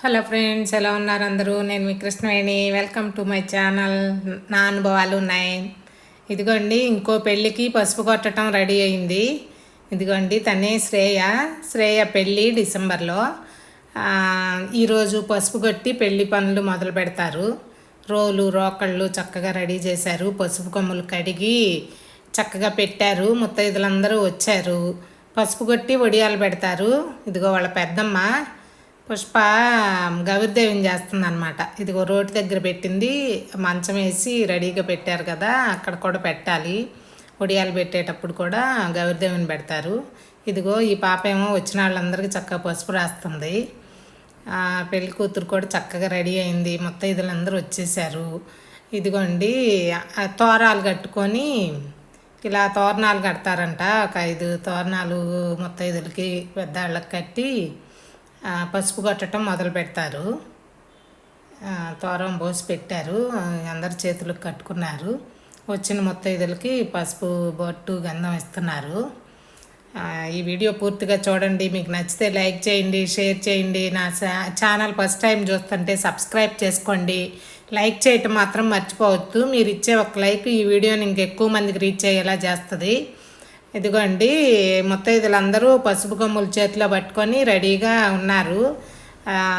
Hello friends ఎలా ఉన్నారు అందరూ? నేను మీ Krishnaveni. Welcome to my channel నా అనుభవాలు ఉన్నాయి. ఇదిగోండి ఇంకో పెళ్ళికి పసుపు కొట్టడం రెడీ అయింది. ఇదిగోండి తనే శ్రేయ. శ్రేయ పెళ్ళి డిసెంబర్లో. ఈరోజు పసుపు కొట్టి పెళ్ళి పనులు మొదలు పెడతారు. రోలు రోకళ్ళు చక్కగా రెడీ చేశారు. పసుపు కొమ్ములు కడిగి చక్కగా పెట్టారు. ముత్తైదులందరూ వచ్చారు. పసుపు కొట్టి వడియాలు పెడతారు. ఇదిగో వాళ్ళ పెద్దమ్మ. పుష్ప గౌరిదేవిని చేస్తుందనమాట ఇదిగో రోడ్డు దగ్గర పెట్టింది మంచం వేసి రెడీగా పెట్టారు కదా అక్కడ కూడా పెట్టాలి. ఒడియాలు పెట్టేటప్పుడు కూడా గౌరిదేవిని పెడతారు. ఇదిగో ఈ పాప ఏమో వచ్చిన వాళ్ళందరికీ చక్కగా పసుపు రాస్తుంది. పెళ్ళి కూతురు కూడా చక్కగా రెడీ అయింది. మొత్తం ఇదిలందరూ వచ్చేసారు. ఇదిగోండి తోరాలు కట్టుకొని ఇలా తోరణాలు కడతారంట. ఒక ఐదు తోరణాలు ముత్తైదులకి పెద్దవాళ్ళకి కట్టి పసుపు కొట్టడం మొదలు పెడతారు. తోరం పోసి పెట్టారు. అందరి చేతులకు కట్టుకున్నారు. వచ్చిన ముత్తైదులకి పసుపు బొట్టు గంధం ఇస్తున్నారు. ఈ వీడియో పూర్తిగా చూడండి. మీకు నచ్చితే లైక్ చేయండి షేర్ చేయండి. నా చా- ఛానల్ ఫస్ట్ టైం చూస్తుంటే సబ్స్క్రైబ్ చేసుకోండి. లైక్ చేయటం మాత్రం మర్చిపోవద్దు. మీరు ఇచ్చే ఒక లైక్ ఈ వీడియోని ఇంకెక్కువ మందికి రీచ్ అయ్యేలా చేస్తుంది. ఇదిగోండి ముత్తైదులందరూ పసుపు కొమ్ములు చేతిలో పట్టుకొని రెడీగా ఉన్నారు.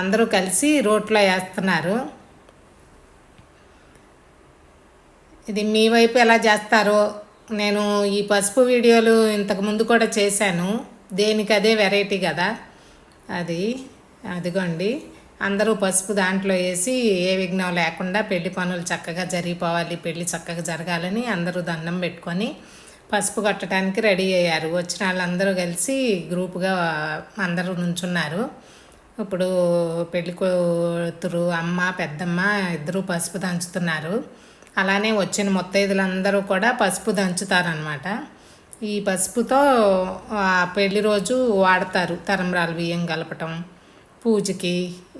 అందరూ కలిసి రోట్లో వేస్తున్నారు. ఇది మీ వైపు ఎలా చేస్తారో నేను ఈ పసుపు వీడియోలు ఇంతకు ముందు కూడా చేశాను. దేనికి అదే వెరైటీ కదా. అది అదిగోండి. అందరూ పసుపు దాంట్లో వేసి ఏ విఘ్నం లేకుండా పెళ్ళి పనులు చక్కగా జరిగిపోవాలి పెళ్ళి చక్కగా జరగాలని అందరూ దండం పెట్టుకొని పసుపు కొట్టడానికి రెడీ అయ్యారు. వచ్చిన వాళ్ళందరూ కలిసి గ్రూపుగా అందరూ నుంచున్నారు. ఇప్పుడు పెళ్ళి కూతురు అమ్మ పెద్దమ్మ ఇద్దరు పసుపు దంచుతున్నారు. అలానే వచ్చిన ముత్తైదులందరూ కూడా పసుపు దంచుతారనమాట ఈ పసుపుతో పెళ్ళి రోజు వాడతారు. తరంబరాలు బియ్యం కలపటం పూజకి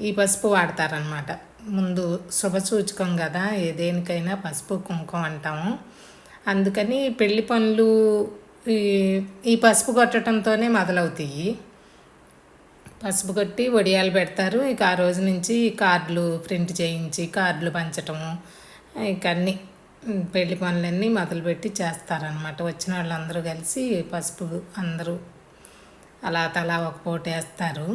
ఈ పసుపు వాడతారనమాట ముందు శుభ సూచకం కదా ఏ దేనికైనా పసుపు కుంకుమ అంటాము. అందుకని పెళ్ళి పనులు ఈ ఈ పసుపు కొట్టడంతోనే మొదలవుతాయి. పసుపు కొట్టి వడియాలు పెడతారు. ఇక ఆ రోజు నుంచి కార్డులు ప్రింట్ చేయించి కార్డులు పంచటము ఇక అన్ని పెళ్ళి పనులన్నీ మొదలుపెట్టి చేస్తారనమాట వచ్చిన వాళ్ళందరూ కలిసి పసుపు అందరూ అలా తలా ఒక పూట వేస్తారు.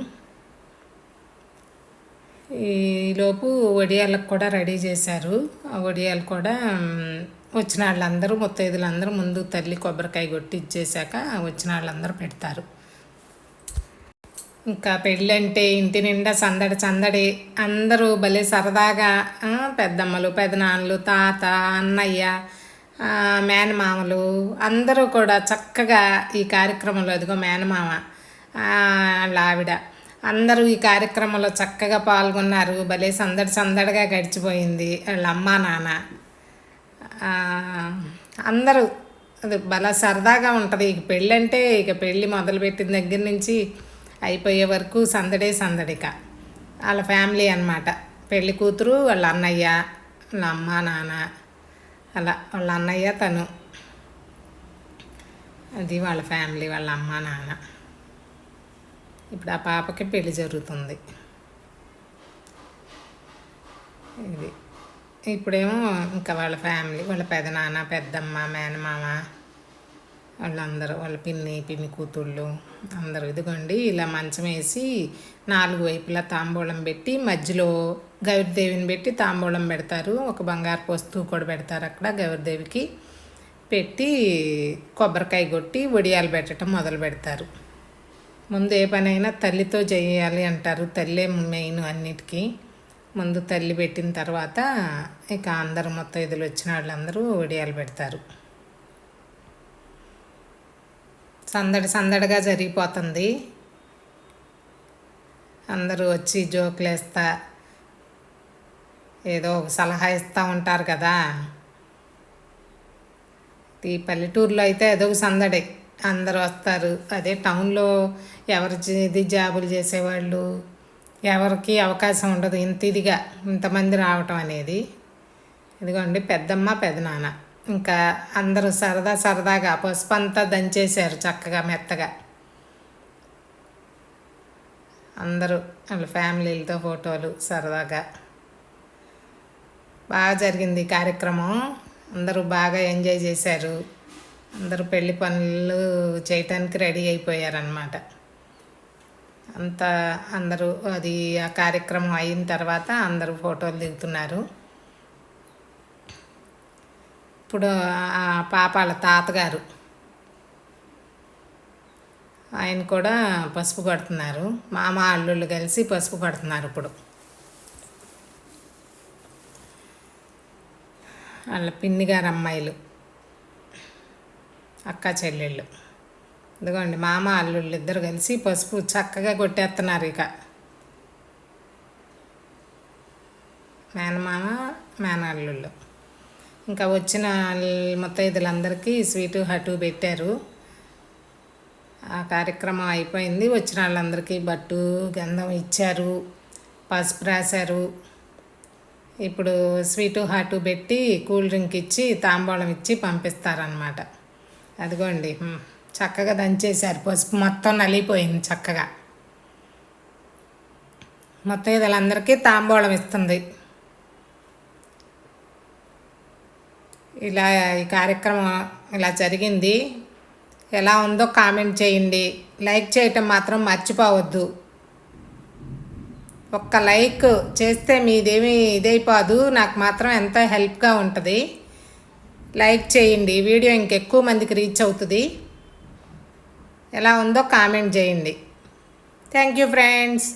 ఈలోపు వడియాలకు కూడా రెడీ చేశారు. ఆ వడియాలు కూడా వచ్చిన వాళ్ళందరూ ముత్తైదులందరూ ముందు తల్లి కొబ్బరికాయ కొట్టి ఇచ్చేసాక వచ్చిన వాళ్ళందరూ పెడతారు. ఇంకా పెళ్ళి అంటే ఇంటి నిండా సందడి సందడి అందరూ భలే సరదాగా పెద్దమ్మలు పెదనాన్నలు తాత అన్నయ్య మేనమామలు అందరూ కూడా చక్కగా ఈ కార్యక్రమంలో అదిగో మేనమామ లావిడ వాళ్ళ ఆవిడ అందరూ ఈ కార్యక్రమంలో చక్కగా పాల్గొన్నారు. భలే సందడి సందడిగా గడిచిపోయింది. వాళ్ళ అమ్మ నాన్న అందరూ అది భలే సరదాగా ఉంటుంది. ఇక పెళ్ళి అంటే ఇక పెళ్ళి మొదలుపెట్టిన దగ్గర నుంచి అయిపోయే వరకు సందడే సందడిక వాళ్ళ ఫ్యామిలీ అనమాట పెళ్ళి కూతురు వాళ్ళ అన్నయ్య వాళ్ళ అమ్మ నాన్న అలా వాళ్ళ అన్నయ్య తను. అది వాళ్ళ ఫ్యామిలీ వాళ్ళ అమ్మ నాన్న. ఇప్పుడు ఆ పాపకి పెళ్ళి జరుగుతుంది. ఇది. ఇప్పుడేమో ఇంకా వాళ్ళ ఫ్యామిలీ వాళ్ళ పెదనాన్న పెద్దమ్మ మేనమామ వాళ్ళందరూ వాళ్ళ పిన్ని పిన్ని కూతుళ్ళు అందరూ ఇదిగోండి ఇలా మంచం వేసి నాలుగు వైపులా తాంబూలం పెట్టి మధ్యలో గౌరిదేవిని పెట్టి తాంబూలం పెడతారు. ఒక బంగారు వస్తువు కూడా పెడతారు అక్కడ గౌరిదేవికి. పెట్టి కొబ్బరికాయ కొట్టి వడియాలు పెట్టడం మొదలు పెడతారు. ముందు ఏ పనైనా తల్లితో చేయాలి అంటారు. తల్లే మెయిన్ అన్నిటికీ. ముందు తల్లి పెట్టిన తర్వాత ఇక అందరు మొత్తం ఇదిలో వచ్చిన వాళ్ళందరూ ఒడియాలు పెడతారు. సందడి సందడిగా జరిగిపోతుంది. అందరూ వచ్చి జోకులు వేస్తా ఏదో ఒక సలహా ఇస్తూ ఉంటారు కదా. ఈ పల్లెటూరులో అయితే ఏదో ఒక సందడి. అందరూ వస్తారు. అదే టౌన్లో ఎవరి ఇది జాబులు చేసేవాళ్ళు ఎవరికి అవకాశం ఉండదు. ఇంత ఇదిగా ఇంతమంది రావటం అనేది. ఇదిగోండి పెద్దమ్మ పెదనాన్న. ఇంకా అందరూ సరదా సరదాగా పసుపు అంతా దంచేశారు చక్కగా మెత్తగా. అందరూ వాళ్ళ ఫ్యామిలీలతో ఫోటోలు సరదాగా. బాగా జరిగింది ఈ కార్యక్రమం. అందరూ బాగా ఎంజాయ్ చేశారు. అందరూ పెళ్ళి పనులు చేయటానికి రెడీ అయిపోయారనమాట అంతా అందరూ అది ఆ కార్యక్రమం అయిన తర్వాత అందరూ ఫోటోలు దిగుతున్నారు. ఇప్పుడు ఆ పాప వాళ్ళ తాతగారు ఆయన కూడా పసుపు కొడుతున్నారు. మామ అల్లుళ్ళు కలిసి పసుపు కొడుతున్నారు ఇప్పుడు. వాళ్ళ పిన్ని గారు అమ్మాయిలు అక్క చెల్లెళ్ళు. ఇదిగోండి మామ అల్లుళ్ళు ఇద్దరు కలిసి పసుపు చక్కగా కొట్టేస్తున్నారు ఇక. మేనమామ మేనల్లుళ్ళు. ఇంకా వచ్చిన ముత్తైదులందరికీ స్వీటు హటు పెట్టారు. ఆ కార్యక్రమం అయిపోయింది. వచ్చిన వాళ్ళందరికీ బట్టు గంధం ఇచ్చారు పసుపు రాశారు. ఇప్పుడు స్వీటు హాటు పెట్టి కూల్ డ్రింక్ ఇచ్చి తాంబూలం ఇచ్చి పంపిస్తారనమాట అదిగోండి చక్కగా దంచేశారు. పసుపు మొత్తం నలిగిపోయింది చక్కగా. మొత్తం ఇదందరికీ తాంబూలం ఇస్తుంది. ఇలా ఈ కార్యక్రమం ఇలా జరిగింది. ఎలా ఉందో కామెంట్ చేయండి. లైక్ చేయటం మాత్రం మర్చిపోవద్దు. ఒక్క లైక్ చేస్తే మీదేమీ ఇదైపోదు. నాకు మాత్రం ఎంతో హెల్ప్గా ఉంటుంది. లైక్ చేయండి. వీడియో ఇంకెక్కువ మందికి రీచ్ అవుతుంది. ఎలా ఉందో కామెంట్ చేయండి. Thank you friends